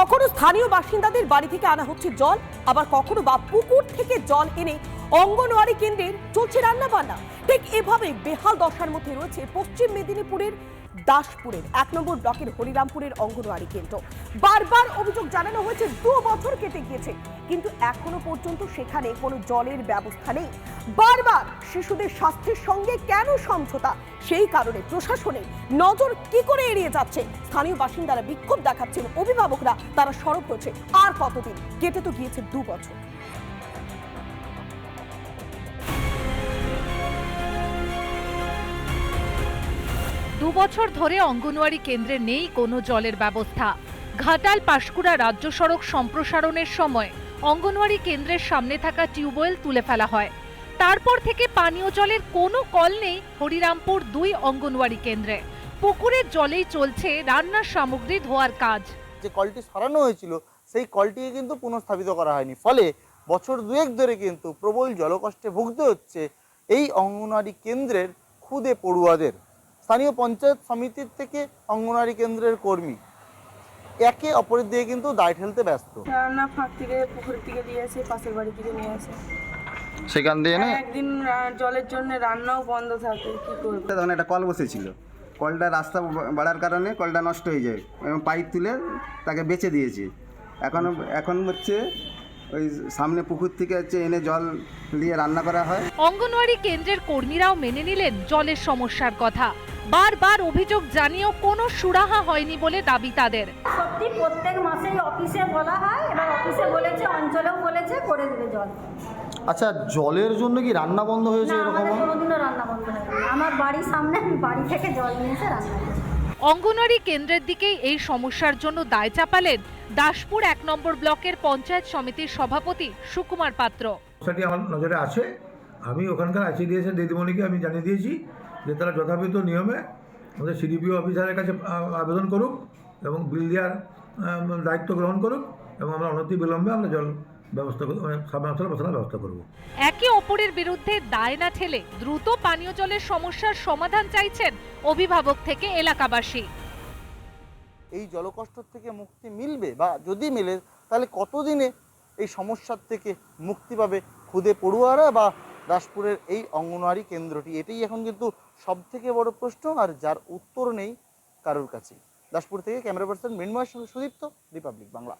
কখনো স্থানীয় বাসিন্দাদের বাড়ি থেকে আনা হচ্ছে জল, আবার কখনো বা পুকুর থেকে জল এনে অঙ্গনওয়াড়ি কেন্দ্রের চলছে রান্না বান্না ঠিক এভাবে বেহাল দশার মধ্যে রয়েছে পশ্চিম মেদিনীপুরের দাসপুরের এক নম্বর ব্লকের হরিরামপুরের অঙ্গনওয়াড়ি কেন্দ্র। বারবার অভিযোগ জানানো হয়েছে, দু বছর কেটে গিয়েছে, কিন্তু এখনও পর্যন্ত সেখানে কোনো জলের ব্যবস্থা নেই। বারবার শিশুদের স্বাস্থ্যের সঙ্গে কেন সমঝোতা? সেই কারণে প্রশাসনে নজর কি করে এড়িয়ে যাচ্ছে? স্থানীয় বাসিন্দারা বিক্ষোভ দেখাচ্ছেন, অভিভাবকরা তারা সরব হয়েছে। আর কতদিন? কেটে তো গিয়েছে দু বছর। বছর ধরে অঙ্গনওয়াড়ি কেন্দ্রে নেই কোনো জলের ব্যবস্থা। ঘাটাল পাশকুড়া রাজ্য সড়ক সম্প্রসারণের সময় অঙ্গনওয়াড়ি কেন্দ্রের সামনে থাকা টিউবওয়েল তুলে ফেলা হয়। তারপর থেকে পানীয় জলের কোনো কল নেই হরিরামপুর দুই অঙ্গনওয়াড়ি কেন্দ্রে। পুকুরের জলেই চলছে রান্নার সামগ্রী ধোয়ার কাজ। যে কলটি সরানো হয়েছিল, সেই কলটিকে কিন্তু পুনঃস্থাপিত করা হয়নি। ফলে বছর দুয়েক ধরে কিন্তু প্রবল জলকষ্টে ভুগতে হচ্ছে এই অঙ্গনওয়াড়ি কেন্দ্রের খুদে পড়ুয়াদের। স্থানীয় পঞ্চায়েত সমিতির থেকে অঙ্গনওয়াড়ি কেন্দ্রের কর্মী। একে অপরের দিকে কিন্তু দায় ঠেলতে ব্যস্ত। রান্না ফাঁক থেকে পুকুর থেকে দিয়ে আসে পাশের বাড়ি থেকে নিয়ে আসে। সেখান দিয়ে এনে একদিন রা- জলের জন্য রান্নাও বন্ধ থাকে কি করব? তখন একটা কল বসেছিল। কলটা রাস্তা বাড়ার কারণে কলটা নষ্ট হয়ে যায়। এবং পাইপ তুলে তাকে বেচে দিয়েছি। এখন এখন হচ্ছে ওই সামনে পুকুর থেকে হচ্ছে এনে জল দিয়ে রান্না করা হয়। অঙ্গনওয়াড়ি কেন্দ্রের কর্মীরাও মেনে নিলেন জলের সমস্যার কথা। বারবার অভিযোগ জানিয়েও কোনো সুরাহা হয়নি বলে দাবি তাদের। সত্যি প্রত্যেক মাসেই অফিসে বলা হয় এবার অফিসে বলেছে অঞ্চলেও বলেছে করে দেবে জল। আচ্ছা জলের জন্য কি রান্না বন্ধ হয়েছে এরকম? কোনোদিনও রান্না বন্ধ হয়নি। আমার বাড়ির সামনে বাড়ি থেকে জল নিয়ে এসে রান্না অঙ্গনওয়াড়ি কেন্দ্রের দিকেই এই সমস্যার জন্য দায় চাপালেন দাসপুর এক নম্বর ব্লকের পঞ্চায়েত সমিতির সভাপতি সুকুমার পাত্র। সমস্যাটি আমার নজরে আছে। আমি ওখানকার আইসিডিএসের দিদিমণিকে আমি জানিয়ে দিয়েছি যে তারা যথাবিধ নিয়মে আমাদের সিডিপিও অফিসারের কাছে আবেদন করুক এবং বিল দেওয়ার দায়িত্ব গ্রহণ করুক এবং আমরা অনতি বিলম্বে আমরা জল ব্যবস্থা করব মানে ব্যবস্থা করব। একে অপরের বিরুদ্ধে দায় না ঠেলে দ্রুত পানীয় জলের সমস্যার সমাধান চাইছেন অভিভাবক থেকে এলাকাবাসী। এই জলকষ্ট থেকে মুক্তি মিলবে বা যদি মেলে তাহলে কতদিনে এই সমস্যার থেকে মুক্তি পাবে খুদে পড়ুয়ারা বা দাসপুরের এই অঙ্গনওয়াড়ি কেন্দ্রটি? এটাই এখন কিন্তু সব থেকে বড় প্রশ্ন আর যার উত্তর নেই কারোর কাছে দাসপুর থেকে ক্যামেরা পার্সন মৃন্ময়ের সঙ্গে সুদীপ্ত রিপাবলিক বাংলা।